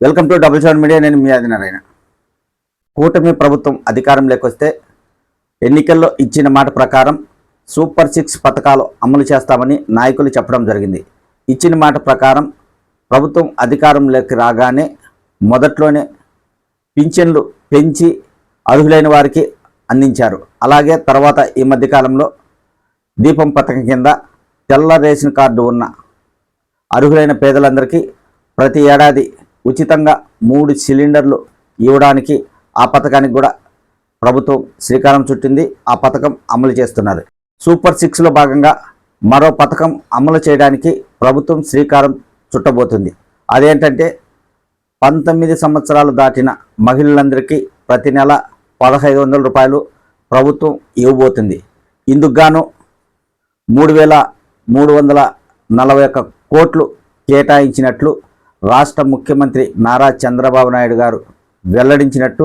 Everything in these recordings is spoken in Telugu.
Welcome to double seven media నేను మీ ఆదినారాయణ కూటమి ప్రభుత్వం అధికారంలోకి వస్తే ఎన్నికల్లో ఇచ్చిన మాట ప్రకారం సూపర్ సిక్స్ పథకాలు అమలు చేస్తామని నాయకులు చెప్పడం జరిగింది. ఇచ్చిన మాట ప్రకారం ప్రభుత్వం అధికారంలోకి రాగానే మొదట్లోనే పింఛన్లు పెంచి అర్హులైన వారికి అందించారు. అలాగే తర్వాత ఈ మధ్యకాలంలో దీపం పథకం కింద తెల్ల రేషన్ కార్డు ఉన్న అర్హులైన పేదలందరికీ ప్రతి ఏడాది ఉచితంగా మూడు సిలిండర్లు ఇవ్వడానికి ఆ పథకానికి కూడా ప్రభుత్వం శ్రీకారం చుట్టింది. ఆ పథకం అమలు చేస్తున్నారు. సూపర్ సిక్స్లో భాగంగా మరో పథకం అమలు చేయడానికి ప్రభుత్వం శ్రీకారం చుట్టబోతుంది. అదేంటంటే పంతొమ్మిది సంవత్సరాలు దాటిన మహిళలందరికీ ప్రతి నెల పదహైదు వందల రూపాయలు ప్రభుత్వం ఇవ్వబోతుంది. ఇందుకు గాను మూడు వేల మూడు వందల నలభై ఒక్క కోట్లు కేటాయించినట్లు రాష్ట్ర ముఖ్యమంత్రి నారా చంద్రబాబు నాయుడు గారు వెల్లడించినట్టు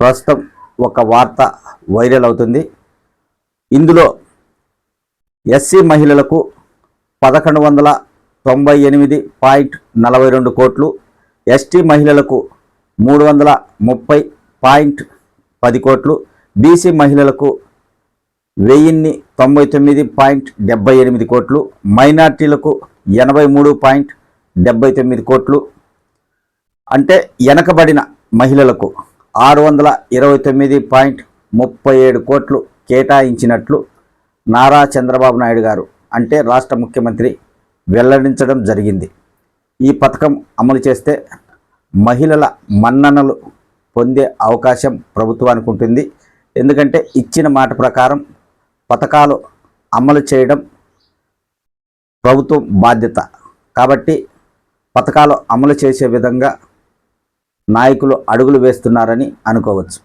ప్రస్తుతం ఒక వార్త వైరల్ అవుతుంది. ఇందులో ఎస్సీ మహిళలకు పదకొండు వందల తొంభై ఎనిమిది పాయింట్ నలభై రెండు కోట్లు ఎస్టీ మహిళలకు మూడు వందల ముప్పై పాయింట్ పది కోట్లు బీసీ మహిళలకు వెయ్యిన్ని తొంభై తొమ్మిది పాయింట్ డెబ్బై ఎనిమిది కోట్లు మైనార్టీలకు ఎనభై మూడు పాయింట్ డెబ్బై తొమ్మిది కోట్లు. అంటే వెనకబడిన మహిళలకు ఆరు వందల ఇరవై తొమ్మిది పాయింట్ ముప్పై ఏడు కోట్లు కేటాయించినట్లు నారా చంద్రబాబు నాయుడు గారు అంటే రాష్ట్ర ముఖ్యమంత్రి వెల్లడించడం జరిగింది. ఈ పథకం అమలు చేస్తే మహిళల మన్ననలు పొందే అవకాశం ప్రభుత్వానికి ఉంటుంది. ఎందుకంటే ఇచ్చిన మాట ప్రకారం పథకాలు అమలు చేయడం ప్రభుత్వం బాధ్యత. కాబట్టి పథకాలు అమలు చేసే విధంగా నాయకులు అడుగులు వేస్తున్నారని అనుకోవచ్చు.